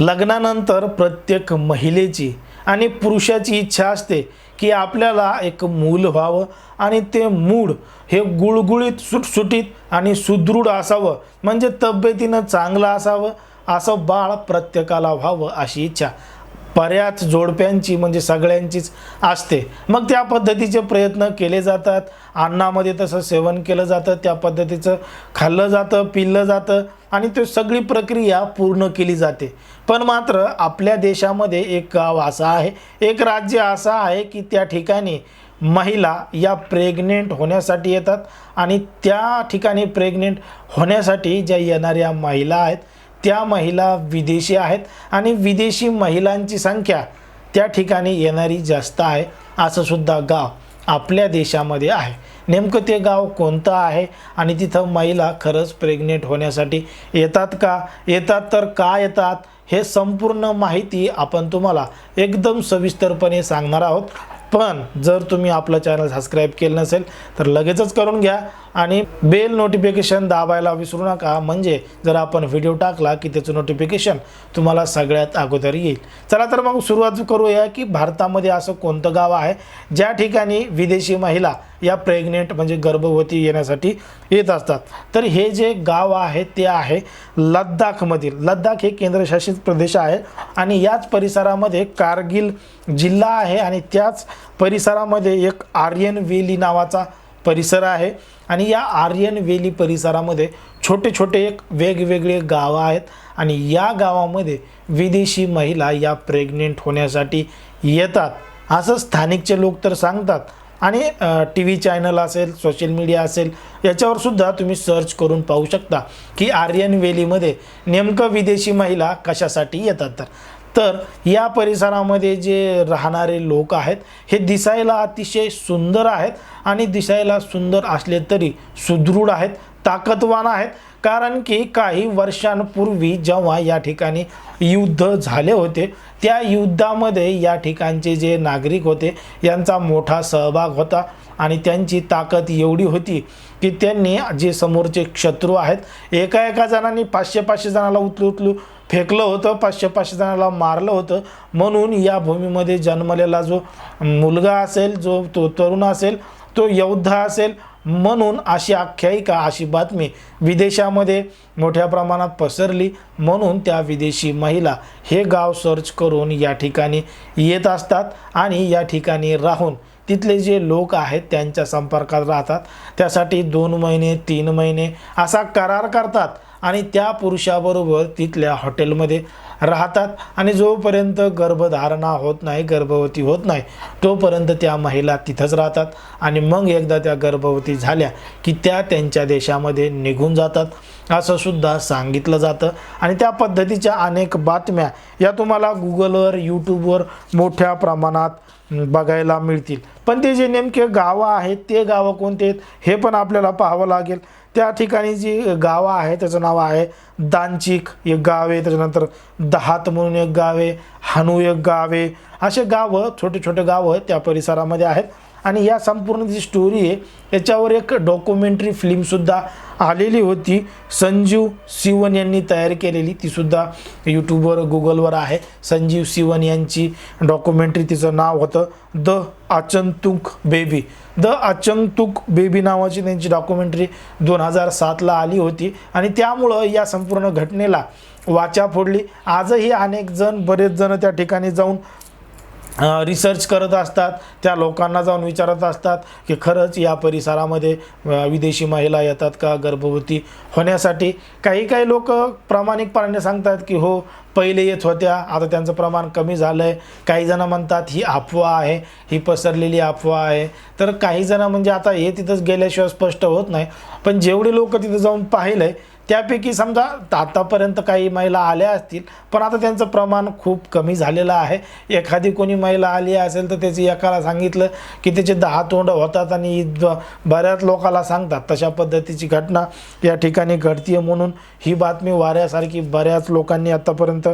लग्नानंतर प्रत्येक महिलेची आणि पुरुषाची इच्छा असते की आपल्याला एक मूल व्हावं आणि ते मूळ हे गुळगुळीत सुटसुटीत आणि सुदृढ असावं. म्हणजे तब्येतीनं चांगलं असावं असं बाळ प्रत्येकाला व्हावं अशी इच्छा. बऱ्याच जोडप्यांची म्हणजे सगळ्यांचीच असते. मग त्या पद्धतीचे प्रयत्न केले जातात. अन्नामध्ये तसं सेवन केलं जातं त्या पद्धतीचं खाल्लं जातं पिल्लं जातं आणि ते सगळी प्रक्रिया पूर्ण केली जाते. पण मात्र आपल्या देशामध्ये एक गाव असं आहे एक राज्य असं आहे की त्या ठिकाणी महिला या प्रेग्नेंट होण्यासाठी येतात आणि त्या ठिकाणी प्रेग्नेंट होण्यासाठी ज्या येणाऱ्या महिला आहेत त्या महिला विदेशी आहेत आणि विदेशी महिलांची संख्या त्या ठिकाणी येणारी जास्त आहे असंसुद्धा गाव आपल्या देशामध्ये आहे. नेमकं ते गाव कोणतं आहे आणि तिथं महिला खरंच प्रेग्नेंट होण्यासाठी येतात का? येतात तर का येतात? हे संपूर्ण माहिती आपण तुम्हाला एकदम सविस्तरपणे सांगणार आहोत. पण जर तुम्ही आपलं चॅनल सबस्क्राईब केलं नसेल तर लगेचच करून घ्या आणि बेल नोटिफिकेशन दाबायला विसरू नका. म्हणजे जर आपण व्हिडिओ टाकला की त्याचं नोटिफिकेशन तुम्हाला सगळ्यात अगोदर येईल. चला तर मग सुरुवात करूया की भारतामध्ये असं कोणतं गाव आहे? ज्या ठिकाणी विदेशी महिला या प्रेग्नेंट म्हणजे गर्भवती येण्यासाठी येत असतात. तर हे जे गाव आहे ते आहे लद्दाखमधील. लद्दाख हे केंद्रशासित प्रदेश आहे आणि याच परिसरामध्ये कारगिल जिल्हा आहे आणि त्याच परिसरामध्ये एक आर्यन वेली नावाचा परिसर आहे. आणि या आर्यन वेली परिसरामध्ये छोटे छोटे एक वेगवेगळे गावं आहेत आणि या गावामध्ये विदेशी महिला या प्रेग्नेंट होण्यासाठी येतात. असं स्थानिकचे लोक तर सांगतात आणि टी व्ही चॅनल असेल सोशल मीडिया असेल याच्यावर सुद्धा तुम्ही सर्च करून पाहू शकता की आर्यन वेलीमध्ये नेमकं विदेशी महिला कशासाठी येतात. तर तर या परिसरामध्ये जे राहणारे लोक आहेत हे दिसायला अतिशय सुंदर आहेत आणि दिसायला सुंदर असले तरी सुदृढ आहेत ताकदवान आहेत कारण की काही वर्षांपूर्वी जेव्हा या ठिकाणी युद्ध झाले होते त्या युद्धामध्ये या ठिकाणचे जे नागरिक होते यांचा मोठा सहभाग होता आणि त्यांची ताकद एवढी होती की त्यांनी जे समोरचे शत्रू आहेत एका एका जणांनी पाचशे पाचशे जणाला उचलू उचलू फेकलं होतं पाचशे पाचशे जणाला मारलं होतं. म्हणून या भूमीमध्ये जन्मलेला जो मुलगा असेल जो तो तरुण असेल तो योद्धा असेल म्हणून अशी आख्यायिका अशी बातमी विदेशामध्ये मोठ्या प्रमाणात पसरली. म्हणून त्या विदेशी महिला हे गाव सर्च करून या ठिकाणी येत असतात आणि या ठिकाणी राहून तिथले जे लोक आहेत त्यांच्या संपर्कात राहतात. त्यासाठी दोन महिने तीन महिने असा करार करतात. आणि त्या पुरुषाबरोबर तिथल्या हॉटेलमध्ये राहतात. आणि जोपर्यंत गर्भधारणा होत नाही गर्भवती होत नाही तोपर्यंत त्या महिला तिथंच राहतात. आणि मग एकदा त्या गर्भवती झाल्या की त्या त्यांच्या देशामध्ये निघून जातात. असं सुद्धा सांगितलं जातं. आणि त्या पद्धतीच्या अनेक बातम्या या तुम्हाला गुगलवर यूट्यूबवर मोठ्या प्रमाणात बघायला मिळतील. पण ते जे नेमके गावं आहेत ते गावं कोणते आहेत हे पण आपल्याला पाहावं लागेल. त्या ठिकाणी जी गावं आहे त्याचं नाव आहे दानचिक एक गाव आहे त्याच्यानंतर दहात म्हणून एक गाव आहे हानू एक गाव आहे. असे गावं छोटे छोटे गावं त्या परिसरामध्ये आहेत. आणि या संपूर्ण जी स्टोरी आहे याच्यावर एक डॉक्युमेंटरी फिल्मसुद्धा आलेली होती. संजीव सिवन यांनी तयार केलेली. तीसुद्धा यूट्यूबवर गुगलवर आहे. संजीव सिवन यांची डॉक्युमेंटरी तिचं नाव होतं the Aachantuk baby. The Aachantuk baby नावाची त्यांची डॉक्युमेंटरी दोन हजार सातला आली होती. आणि त्यामुळं या संपूर्ण घटनेला वाचा फोडली. आजही अनेक जण बरेच जण त्या ठिकाणी जाऊन रिसर्च करत असतात त्या लोकांना जाऊन विचारत असतात की खरंच या परिसरामध्ये विदेशी महिला येतात का गर्भवती होण्यासाठी? काही काही लोक प्रामाणिकपणाने सांगतात की हो पहिले येत होत्या आता त्यांचं प्रमाण कमी झालं आहे काही जणं म्हणतात ही अफवा आहे ही पसरलेली अफवा आहे. तर काही जणं म्हणजे आता हे तिथंच गेल्याशिवाय स्पष्ट होत नाही. पण जेवढे लोक तिथं जाऊन पाहिलं आहे त्यापैकी समजा आतापर्यंत काही महिला आल्या असतील पण आता त्यांचं प्रमाण खूप कमी झालेलं आहे. एखादी कोणी महिला आली असेल तर त्याची एकाला सांगितलं की त्याचे दहा तोंड होतात आणि बऱ्याच लोकाला सांगतात तशा पद्धतीची घटना या ठिकाणी घडतीये म्हणून ही बातमी वाऱ्यासारखी बऱ्याच लोकांनी आतापर्यंत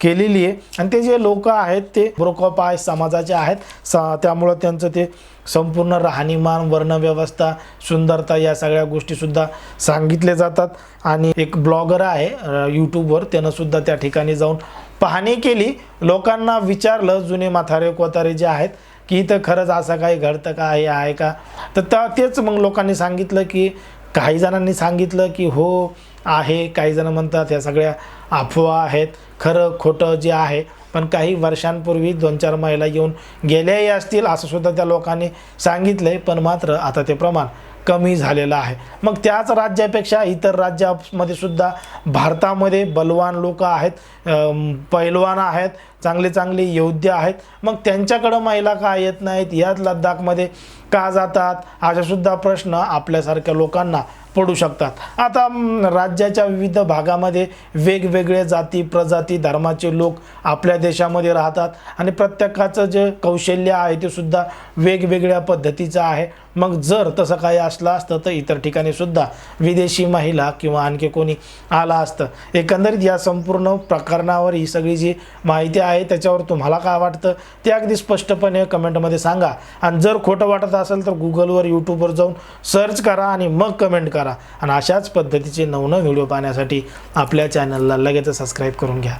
केलेली आहे. आणि ते जे लोक आहेत ते ब्रोकोपाय समाजाचे आहेत. सा त्यामुळं त्यांचं ते संपूर्ण राहणीमान वर्णव्यवस्था सुंदरता या सगळ्या गोष्टीसुद्धा सांगितले जातात. आणि एक ब्लॉगर आहे यूट्यूबवर. त्यानं सुद्धा त्या ठिकाणी जाऊन पाहणी केली. लोकांना विचारलं जुने माथारे कोतारे जे आहेत की इथं खरंच असं काही घडतं का हे आहे का? तर त्या तेच मग लोकांनी सांगितलं की काही जणांनी सांगितलं की हो आहे. काही जण म्हणतात ह्या सगळ्या अफवा आहेत. खरं खोटं जे आहे. पण काही वर्षांपूर्वी दोन चार महिला येऊन गेल्याही असतील असं सुद्धा त्या लोकांनी सांगितलं आहे पण मात्र आता ते प्रमाण कमी झालेला आहे. मग त्याच राज्यापेक्षा इतर राज्यामध्ये सुद्धा भारतामध्ये बलवान लोक आहेत पैलवान आहेत चांगले चांगले योद्धे आहेत. मग त्यांच्याकडं महिला का येत नाहीत? याच लद्दाखमध्ये का जातात? अशासुद्धा प्रश्न आपल्यासारख्या लोकांना पडू शकतात. आता राज्याच्या विविध भागामध्ये वेगवेगळे जाती प्रजाती धर्माचे लोक आपल्या देशामध्ये राहतात. आणि प्रत्येकाचं जे कौशल्य आहे ते सुद्धा वेगवेगळ्या पद्धतीचं आहे. मग जर तसं काही असलं असतं तर इतर ठिकाणी सुद्धा विदेशी महिला किंवा आणखी कोणी आला असतं. एकंदरीत या संपूर्ण प्रकरणावर ही सगळी जी माहिती आहे त्याच्यावर तुम्हाला काय वाटतं? ते अगदी स्पष्टपणे कमेंटमध्ये सांगा. आणि जर खोटं वाटत असेल तर गुगलवर यूट्यूबवर जाऊन सर्च करा आणि मग कमेंट करा. आणि अशाच पद्धतीचे नवनव व्हिडिओ पाहण्यासाठी आपल्या चॅनलला लगेच सबस्क्राईब करून घ्या.